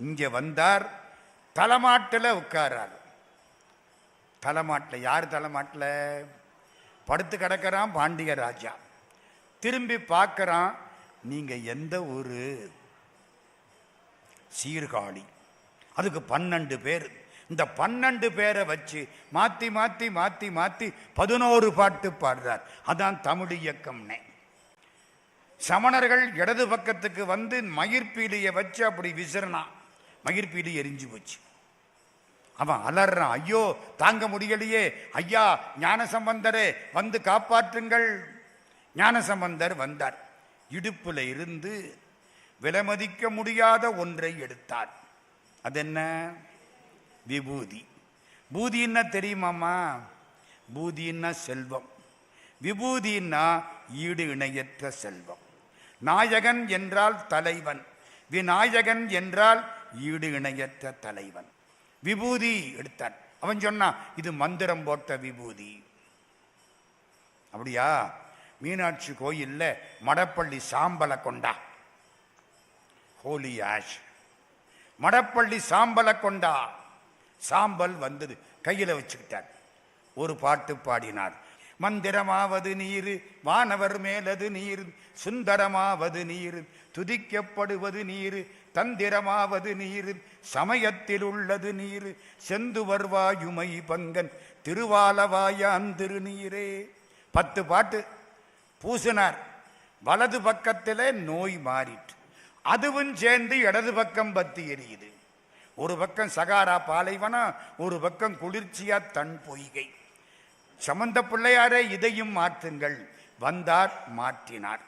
இங்கே வந்தார் தலைமாட்டில் உட்காரார். தலைமாட்டில் யார் தலைமாட்டில்? படுத்து கிடக்கிறான் பாண்டிய ராஜா. திரும்பி பார்க்கறான் நீங்க எந்த ஒரு சீர்காழி. அதுக்கு பன்னெண்டு பேர். இந்த பன்னெண்டு பேரை வச்சு மாத்தி மாத்தி மாத்தி மாத்தி பதினோரு பாட்டு பாடுறார். அதான் தமிழ் இயக்கம்னே. சமணர்கள் இடது பக்கத்துக்கு வந்து மயிர்பீலியை வச்சு அப்படி விசிறனா மயிர்பீலி எரிஞ்சு போச்சு. அவன் அலறான் ஐயோ தாங்க முடியலையே. ஐயா ஞானசம்பந்தரே வந்து காப்பாற்றுங்கள். ஞானசம்பந்தர் வந்தார். இடுப்பில் இருந்து விலைமதிக்க முடியாத ஒன்றை எடுத்தார். அது என்ன விபூதி. பூதின்னா தெரியுமாம்மா? பூதின்னா செல்வம். விபூதின்னா ஈடு இணையற்ற செல்வம். நாயகன் என்றால் தலைவன். விநாயகன் என்றால் ஈடு இணையற்ற தலைவன். விபூதி எடுத்தான். அவன் சொன்னான் இது மந்திரம் போட்ட விபூதி. அப்படியா? மீனாட்சி கோயில்ல மடப்பள்ளி சாம்பலை கொண்டா. ஹோலி ஆஷ் மடப்பள்ளி சாம்பலை கொண்டா. சாம்பல் வந்தது. கையில வச்சுக்கிட்டார். ஒரு பாட்டு பாடினார். மந்திரமாவது நீர் வானவர் மேலது நீர் சுந்தரமாவது நீர் துதிக்கப்படுவது நீர் தந்திரமாவது நீர் சமயத்தில் உள்ளது நீர் செந்துவர் வாயுமை பங்கன் திருவாலவாயான் திருநீரே பத்து பாட்டு பூசினார். வலது பக்கத்திலே நோய் மாறிட்டு அதுவும் சேர்ந்து இடது பக்கம் பத்தி எரியுது. ஒரு பக்கம் சகாரா பாலைவனம் ஒரு பக்கம் குளிர்ச்சியா தன் பொய்கை. சமந்த பிள்ளையாரே இதையும் மாற்றுங்கள். வந்தார் மாற்றினார்.